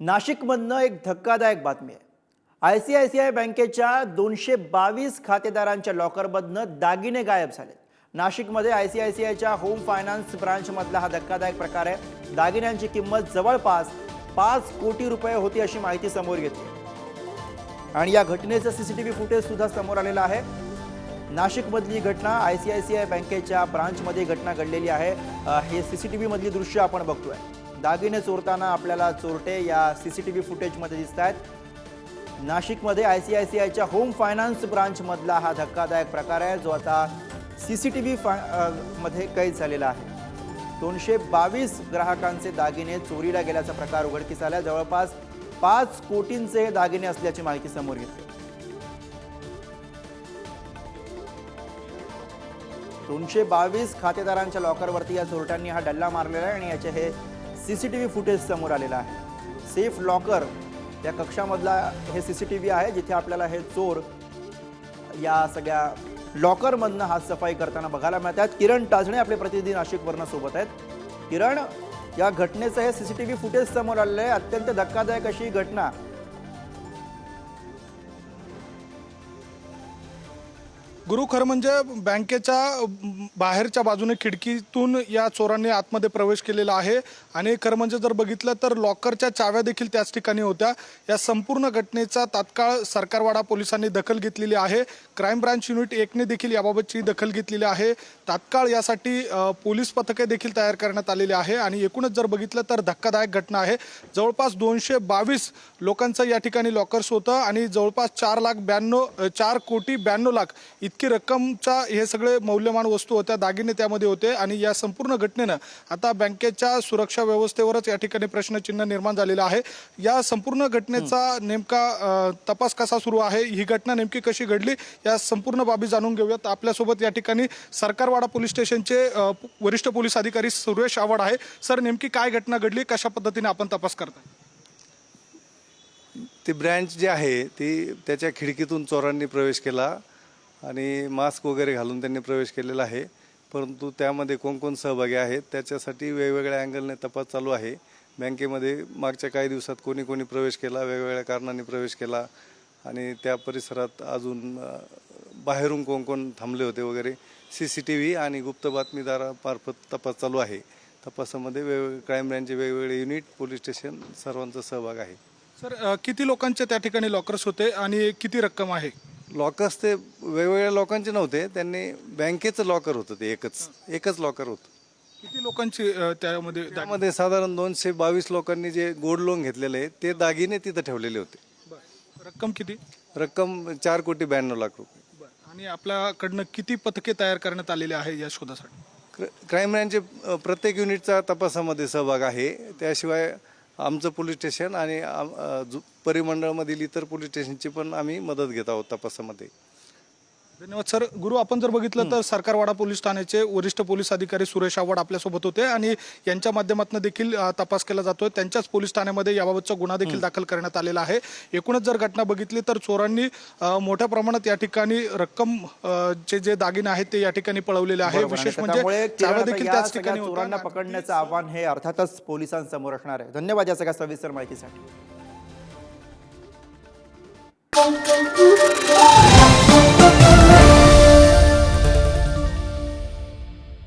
नाशिकमधनं एक धक्कादायक बातमी आहे. I C I C I बँकेच्या दोनशे बावीस खातेदारांच्या लॉकरमधनं दागिने गायब झाले नाशिकमध्ये आय सी आय सी आयच्या होम फायनान्स ब्रांचमधला हा धक्कादायक प्रकार आहे. दागिन्यांची किंमत जवळपास पाच कोटी रुपये होती अशी माहिती समोर घेतली आणि या घटनेचं सी सी टी फुटेज सुद्धा समोर आलेलं आहे. नाशिकमधली घटना I C I C I बँकेच्या ब्रांचमध्ये घटना घडलेली आहे. हे सी सी टी व्हीमधली दृश्य आपण बघतोय. दागिने चोरताना आपल्याला चोरटे या सी सी टी व्ही फुटेजमध्ये दिसत आहेत नाशिकमध्ये आय सी आय सी आयच्या होम फायनान्स ब्रांचमधला हा धक्कादायक प्रकार आहे जो आता सी सी टी व्ही मध्ये कैद झालेला आहे. दोनशे बावीस ग्राहकांचे दागिने चोरीला गेल्याचा प्रकार उघडकीस आला. जवळपास पाच कोटींचे हे दागिने असल्याची माहिती समोर येते. दोनशे बावीस खातेदारांच्या लॉकरवरती या चोरट्यांनी हा डल्ला मारलेला आहे आणि याचे हे C C T V footage समोर आलेलं आहे. सेफ लॉकर या कक्षामधला हे सी सी टी व्ही आहे जिथे आपल्याला हे चोर या सगळ्या लॉकरमधनं हात सफाई करताना बघायला मिळतात. किरण टाजणे आपले प्रतिनिधी नाशिकवरनं सोबत आहेत. किरण या घटनेचं हे C C T V footage समोर आलेलं आहे. अत्यंत धक्कादायक अशी घटना गुरु खरं म्हणजे बँकेच्या बाहेरच्या बाजूने खिडकीतून या चोरांनी आतमध्ये प्रवेश केलेला आहे. आणि खरं म्हणजे जर बघितलं तर लॉकरच्या चाव्या देखील त्याच ठिकाणी होत्या. या संपूर्ण घटनेचा तात्काळ सरकारवाडा पोलिसांनी दखल घेतलेली आहे. क्राईम ब्रांच युनिट एकने देखील याबाबतची दखल घेतलेली आहे. तात्काळ यासाठी पोलीस पथके देखील तयार करण्यात आलेली आहे. आणि एकूणच जर बघितलं तर धक्कादायक घटना आहे. जवळपास दोनशे बावीस लोकांचं या ठिकाणी लॉकर्स होतं. आणि जवळपास चार लाख ब्याण्णव चार कोटी ब्याण्णव लाख इतकी रक्कमच्या हे सगळे मौल्यवान वस्तू होत्या दागिने त्यामध्ये होते आणि या संपूर्ण घटनेनं आता बँकेच्या सुरक्षा व्यवस्थेवरच या ठिकाणी प्रश्नचिन्ह निर्माण झालेलं आहे. या संपूर्ण घटनेचा नेमका तपास कसा सुरू आहे? ही घटना नेमकी कशी घडली? या संपूर्ण बाबी जाणून घेऊयात. आपल्यासोबत या ठिकाणी सरकारवाडा पोलीस स्टेशनचे वरिष्ठ पोलीस अधिकारी सुरेश आव्हाड आहे. सर नेमकी काय घटना घडली? कशा पद्धतीने आपण तपास करताय? ती ब्रँच जी आहे ती त्याच्या खिडकीतून चोरांनी प्रवेश केला. आणि मास्क वगैरे घालून त्यांनी प्रवेश केलेला आहे. परंतु त्यामध्ये कोण कोण सहभागी आहेत त्याच्यासाठी वेगवेगळ्या अँगलने तपास चालू आहे. बँकेमध्ये मागच्या काही दिवसात कोणी कोणी प्रवेश केला वेगवेगळ्या कारणांनी प्रवेश केला आणि त्या परिसरात अजून बाहेरून कोण कोण थांबले होते वगैरे सी सी टी व्ही आणि गुप्त बातमीदारामार्फत तपास चालू आहे. तपासामध्ये वेगवेगळे क्राईम ब्रँचचे वेगवेगळे युनिट पोलीस स्टेशन सर्वांचा सहभाग आहे. सर किती लोकांचे त्या ठिकाणी लॉकर्स होते आणि किती रक्कम आहे? लॉकर्स ते वेगवेगळ्या लोकांचे नव्हते. त्यांनी बँकेचं लॉकर होतं ते एकच. एकच लॉकर होतं. किती लोकांची अ, त्यामध्ये त्यामध्ये साधारण दोनशे बावीस लोकांनी जे गोल्ड लोन घेतलेले आहे ते दागिने तिथं ठेवलेले होते. बरं. रक्कम किती? रक्कम चार कोटी ब्याण्णव लाख रुपये. बरं. आणि आपल्याकडनं किती पथके तयार करण्यात आलेले आहे या शोधासाठी? क्र- क्राईम ब्रँचचे अ, प्रत्येक युनिटचा तपासामध्ये सहभाग आहे. त्याशिवाय आमचं पोलीस स्टेशन आणि जु- परिमंडळामधील इतर पोलीस स्टेशनची पण आम्ही मदत घेत आहोत तपासामध्ये. धन्यवाद सर. गुरु आपण जर बघितलं तर सरकारवाडा पोलीस ठाण्याचे वरिष्ठ पोलीस अधिकारी सुरेश आव्हाड आपल्यासोबत होते आणि यांच्या माध्यमातून देखील तपास केला जातोय. त्यांच्याच पोलीस ठाण्यामध्ये याबाबतचा गुन्हा देखील दाखल करण्यात आलेला आहे. एकूणच जर घटना बघितली तर चोरांनी मोठ्या प्रमाणात या ठिकाणी रक्कम चे जे दागिने आहेत ते या ठिकाणी पळवलेले आहे विशेष म्हणजे देखील त्याच ठिकाणी. चोरांना पकडण्याचं आव्हान हे अर्थातच पोलिसांसमोर असणार आहे. धन्यवाद या सगळ्या सविस्तर माहितीसाठी.